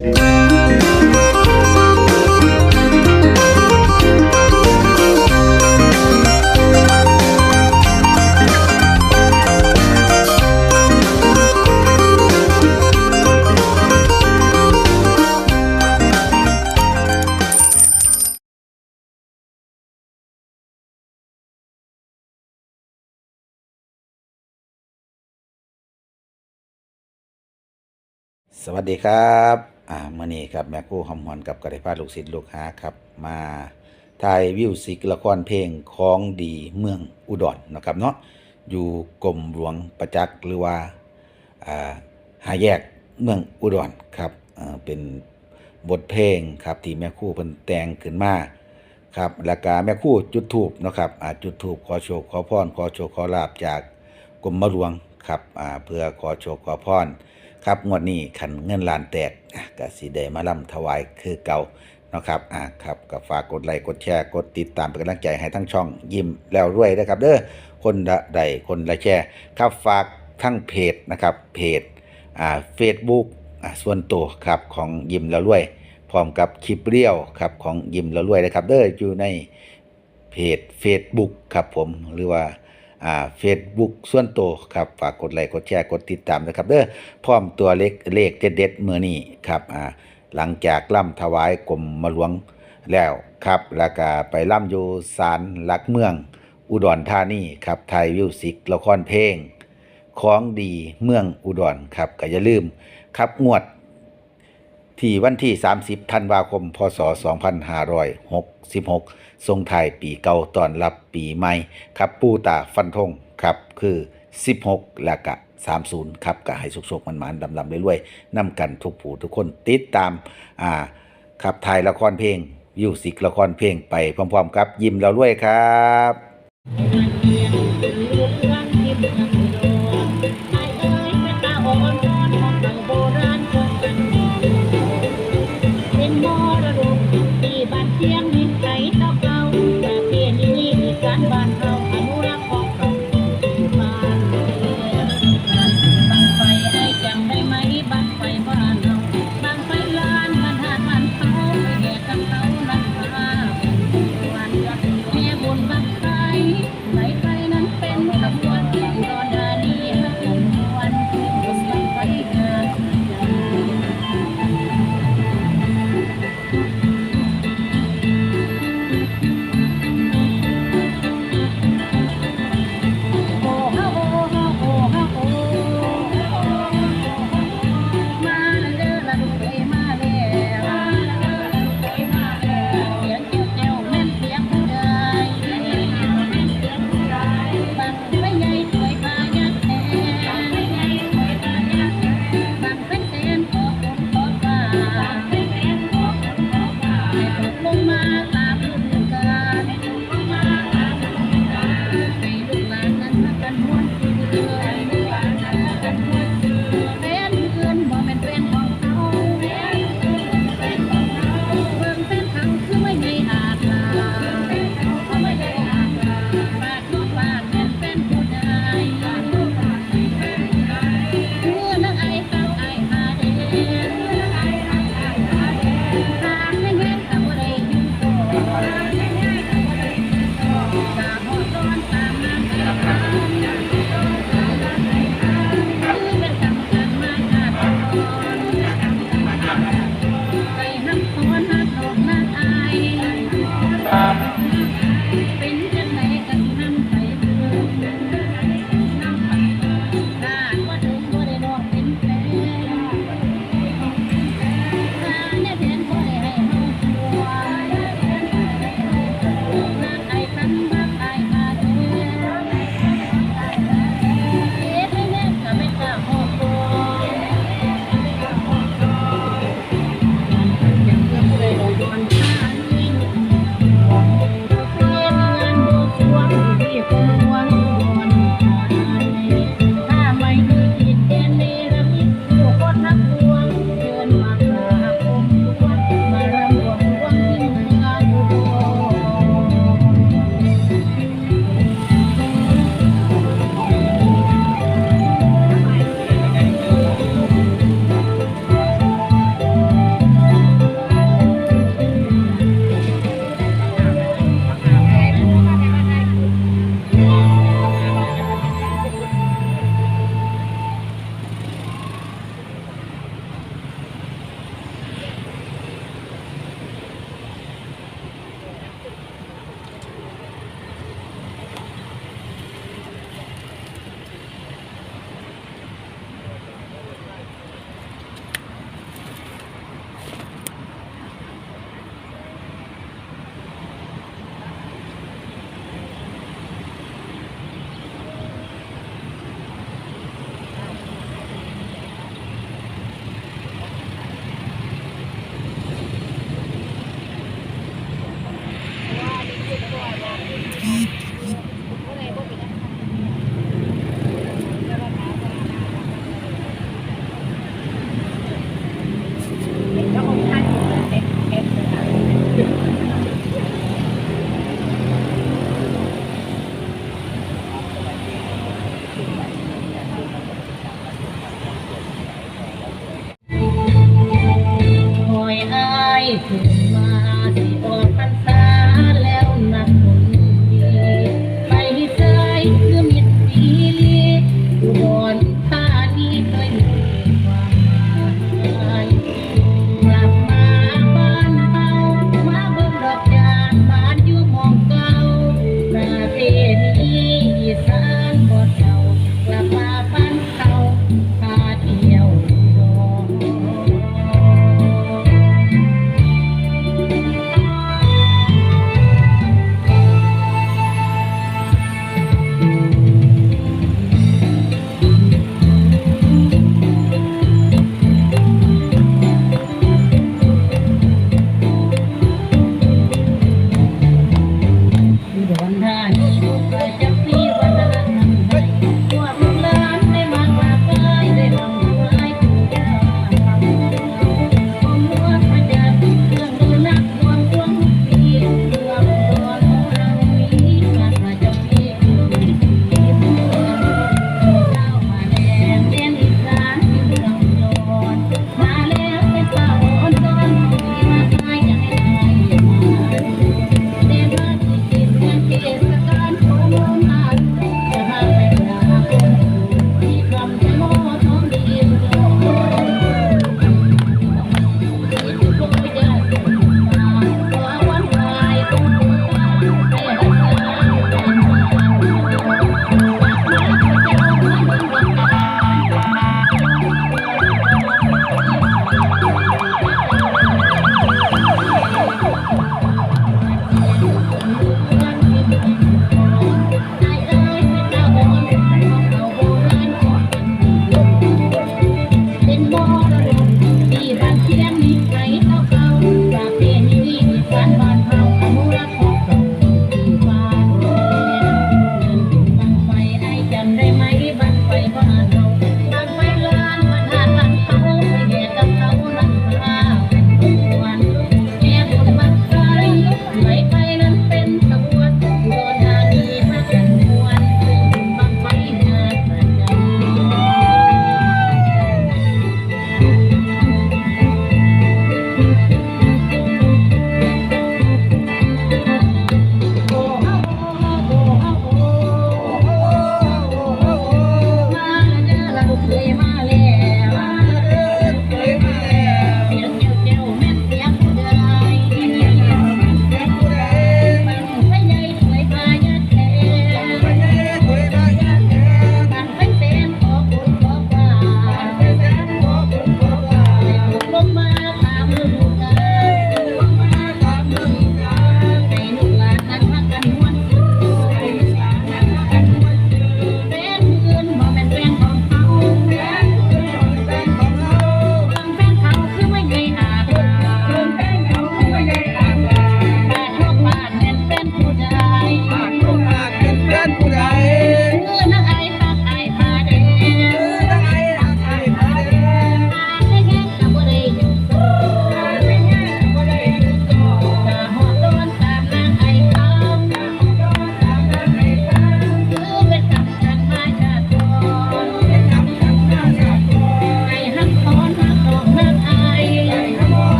สวัสดีครับ อ่ามื่อนี้ครับแม่ครู่หอมหอนกับกระไดพาลูกศิษย์ลูกหาครับ มาถ่ายวิวสิกละครเพลงของดีเมืองอุดรนะครับเนาะอยู่กรมหลวงประจักษ์หรือว่าอ่าหาแยกเมืองอุดรครับอ่าเป็นบทเพลงครับที่แม่ครู่เพิ่นแต่งขึ้นมาครับแล้วก็แม่ครู่จุดธูปเนะครับอ่าจุดธูปขอโชคขอพรขอโชคขอลาบจากกรมหลวงครับอ่าเพื่อขอโชคขอพร ครับงวดนี้ขันเงินล้านแตกกสิได้มาล่ำถวายคือเก่าเนาะครับอะครับก็ฝากกดไลค์กดแชร์กดติดตามเป็นกำลังใจให้ทั้งช่องยิ้มแล้วรวยนะครับเด้อคนละใดคนละแชร์ครับฝากทั้งเพจนะครับเพจอ่าเฟซบุ๊กอ่าส่วนตัวครับของยิ้มแล้วรวย พร้อมกับคลิปเรียวครับของยิ้มแล้วรวยนะครับเด้ออยู่ในเพจ Facebook ครับผมหรือว่า อ่าเฟซบุ๊กส่วนตัวครับฝากกดไลค์กดแชร์กดติดตามนะครับเด้อพร้อมตัวเลขเลขเด็ดๆเมื่อนี้ครับอ่าหลังจากล่ำถวายกรมมหลวงแล้วครับแล้วก็ไปล่ำอยู่ศาลหลักเมือง อุดรธานีครับไทยวิวสิกละครเพลงของดีเมืองอุดรครับก็อย่าลืมครับงวด ที่วันที่ 30 ธันวาคม พศ 2566 ทรงไทายปีเก่าตอนรับปีใหม่ครับปูตาฟันธงครับคือ 16และกะ30 ครับก็ให้สุกๆมันๆดำๆเรื่อยๆนำกันทุกผู้ทุกคนติดตามอ่าครับถ่ายละครเพลงวิวสิกละครเพลงไปพร้อมๆครับยิ้มแล้วรวยครับเาย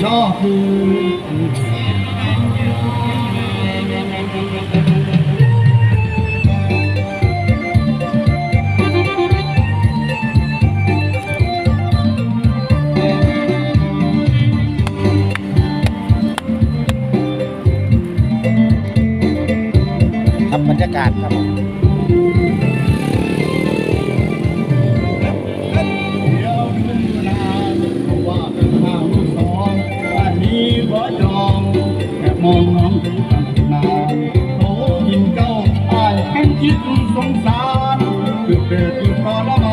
talking. องน้องถึงตั้งนานโตกินเก้าอ้ายแค่คิตสงสารคือเปรตอยู่ทรมาน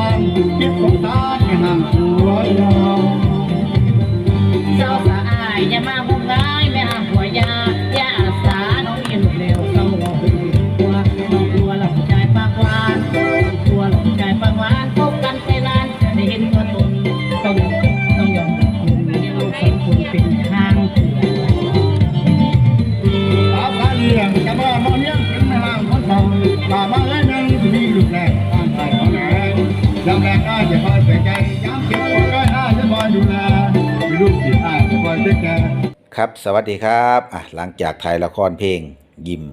อ้ายจะคอยเทครับสวัสดีครับอะหลังจากถ่ายละครเพลงยิม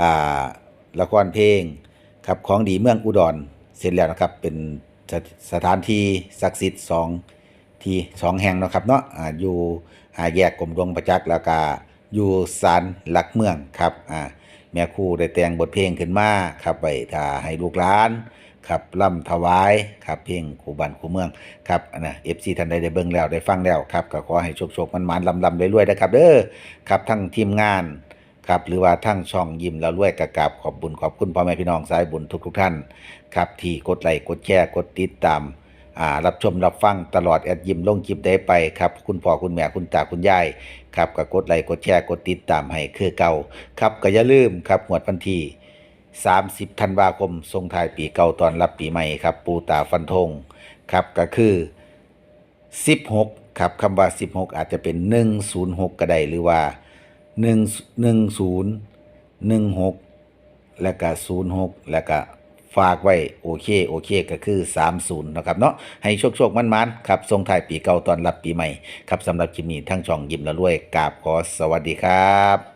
อ่าละครเพลงครับของดีเมืองอุดรเสร็จแล้วนะครับเป็นสถสถานที่ศักดิ์สิทธิ์สองที่สองแห่งนะครับเนาะอ่าอยู่หาแยกกรมหลวงประจักษ์แล้วก็อยู่ศาลหลักเมืองครับอ่าแม่ครูได้แต่งบทเพลงขึ้นมาครับไปถ้าให้ลูกหลาน ครับล่ำถวายครับเพลงคู่บ้านคู่เมืองครับนะเอฟซีท่านใดได้เบิ่งแล้วได้ฟังแล้วครับก็ขอให้โชคโชคมันมันลำลำรวยๆนะครับเด้อครับทั้งทีมงานครับหรือว่าทั้งช่องยิ้มแล้วรวยกระกาบขอบบุญขอบคุณพ่อแม่พี่น้องสายบุญทุกทุกๆท่านครับที่กดไลค์กดแชร์กดติดตามอ่ารับชมรับฟังตลอดแอดยิ้มลงคลิปได้ไปครับคุณพ่อคุณแม่คุณตาคุณยายครับก็กดไลค์กดแชร์กดติดตามให้คือเก่าครับก็อย่าลืมครับหมวดพันที 30ธันวาคมทรงท้ายปีเก่าตอนรับปีใหม่ครับ ปูตาฟันธงครับก็คือ 16 ครับคำว่า 16 อาจจะเป็น 106 ก็ได้หรือว่า 1 10 16 แล้วก็ 06 แล้วก็ฝากไว้โอเคโอเคก็คือ 30นะครับเนาะให้โชคโชคมันมันครับทรงท้ายปีเก่าตอนรับปีใหม่ครับสำหรับคลิปนี้ทั้งช่องยิ้มและรวยกราบขอสวัสดีครับ